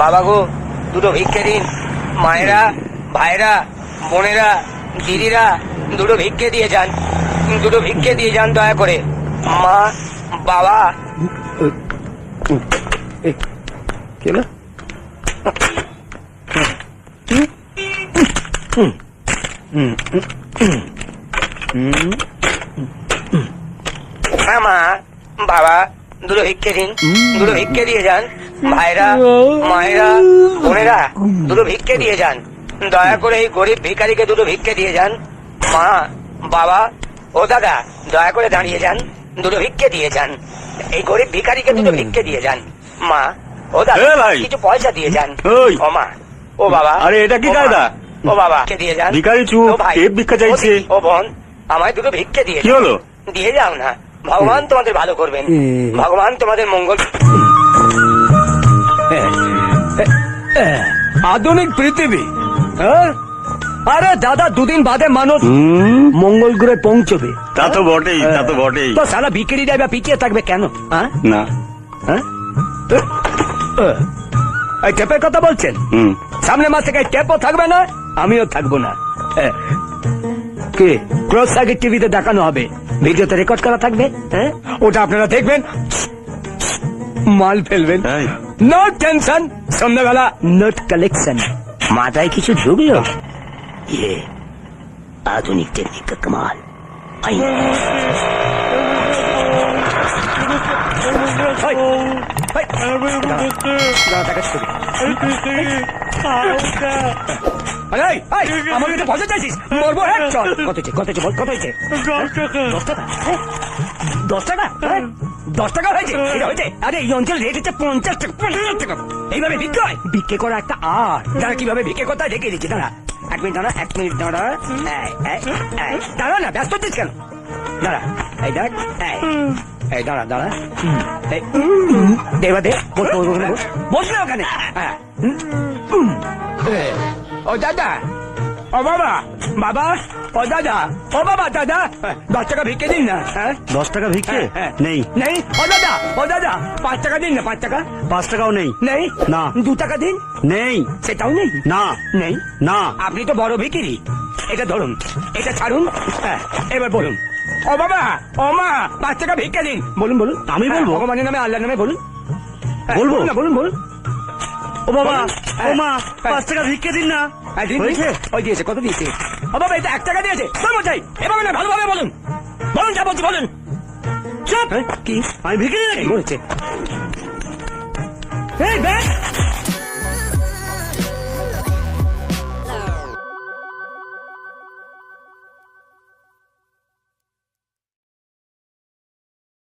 বাবা গো দুটো ভিক্ষে দিন। মায়েরা ভাইরা বোনেরা দিদিরা দুটো ভিক্ষে দিয়ে যান। দুটো ভিক্ষে দিয়ে যান দয়া করে। মা বাবা। কেন হ্যাঁ মা বাবা। দুটো ভিক্ষে দিন দুটো ভিক্ষে দিয়ে যান। ভাইরা মায়েরা বোনেরা দুটো ভিক্ষে দিয়ে যান। দয়া করে এই গরিব ভিখারিকে দুটো ভিক্ষে দিয়ে যান। মা বাবা ও দাদা দয়া করে দাঁড়িয়ে যান। দুটো ভিক্ষে দিয়ে যান। এই গরিব ভিখারিকে দুটো ভিক্ষে দিয়ে যান। মা ও দাদা কিছু পয়সা দিয়ে যান। ওই। ও মা ও বাবা আরে এটা কি ও কায়দা? ও বাবা দিয়ে যান। ভিখারি চুপ, ও ভাই, ভিক্ষা চাইছে। ও বোন আমায় দুটো ভিক্ষে দিয়ে কি হলো? দিয়ে যাও না। ভগবান তোমাদের ভালো করবেন। ভগবান তোমাদের মঙ্গল আধুনিক পৃথিবী হ্যাঁ? আরে দাদা দুদিন বাদে মানুষ মঙ্গল গ্রহে পৌঁছবে। তা তো বটেই তা তো বটেই। তো সালা বিক্রি যাবে পিছিয়ে থাকবে কেন? হ্যাঁ না। হ্যাঁ? এই টেপের কথা বলছেন? হুম। সামনে মাস থেকে টেপও থাকবে না? আমিও থাকব না। হ্যাঁ। কে? ক্রস টিভিতে দেখানো হবে। ভিডিওতে রেকর্ড করা থাকবে হ্যাঁ ওটা আপনারা দেখবেন মাল ফেলবেন তাই? নো টেনশন সন্ধ্যাবেলা নোট কালেকশন মাথায় কিছু ঢুকলো ইয়ে আধুনিক টেকনিক কা কামাল আই আরে, এই, এই, আমাকে পয়সা চাইছিস। মরবো হ্যাঁ চল। কত হয়েছে কত হয়েছে বল কত হয়েছে? দশ টাকা? দশ টাকা? দশ টাকা হয়েছে এটা হয়েছে? আরে এই অঞ্চল রেট হচ্ছে পঞ্চাশ টাকা পঞ্চাশ টাকা। এইভাবে বিক্রি হয়? বিক্রি করা একটা আর দাঁড়া কীভাবে বিক্রি করতে হয়? দেখে দিচ্ছি দাঁড়া। এক মিনিট দাঁড়া এক মিনিট দাঁড়া। দাঁড়া না ব্যস্ত হচ্ছিস কেন? দাঁড়া এই দেখ এই, দাঁড়া দাঁড়া। দেবা দে বস বস ওখানে। হ্যাঁ। ও দাদা ও বাবা বাবা ও দাদা ও বাবা দাদা দশ টাকা ভিক্ষে দিন না হ্যাঁ? দশ টাকা ভিক্ষে? হ্যাঁ, হ্যাঁ। নেই। নেই? ও দাদা ও দাদা পাঁচ টাকা দিন না পাঁচ টাকা? পাঁচ টাকাও নেই। নেই? না। দু টাকা দিন? নেই। সেটাও নেই? না। নেই? না। আপনি তো বড় ভিকিরি। এটা ধরুন এটা ছাড়ুন হ্যাঁ, এবার বলুন। ও বাবা ও মা পাঁচ টাকা ভিক্ষা দিন। বলুন বলুন। আমি বলব? হ্যাঁ, ভগবানের নামে আল্লাহর নামে বলুন। হ্যাঁ, বলব? বলুন না বলুন বলুন। ও বাবা বলুন। ও মা হ্যাঁ। পাঁচ টাকা ভিক্ষে দিন না। হ্যাঁ, হয়েছে? ওই দিয়েছে কত দিয়েছে? ও বাবা এটা এক টাকা দিয়েছে। বলব চাই এভাবে না ভালোভাবে বলুন। বলুন যা বলছি বলুন। চুপ! কি? আমি ভিক্ষে দিই নাকি? বলছে এই ব্যাগ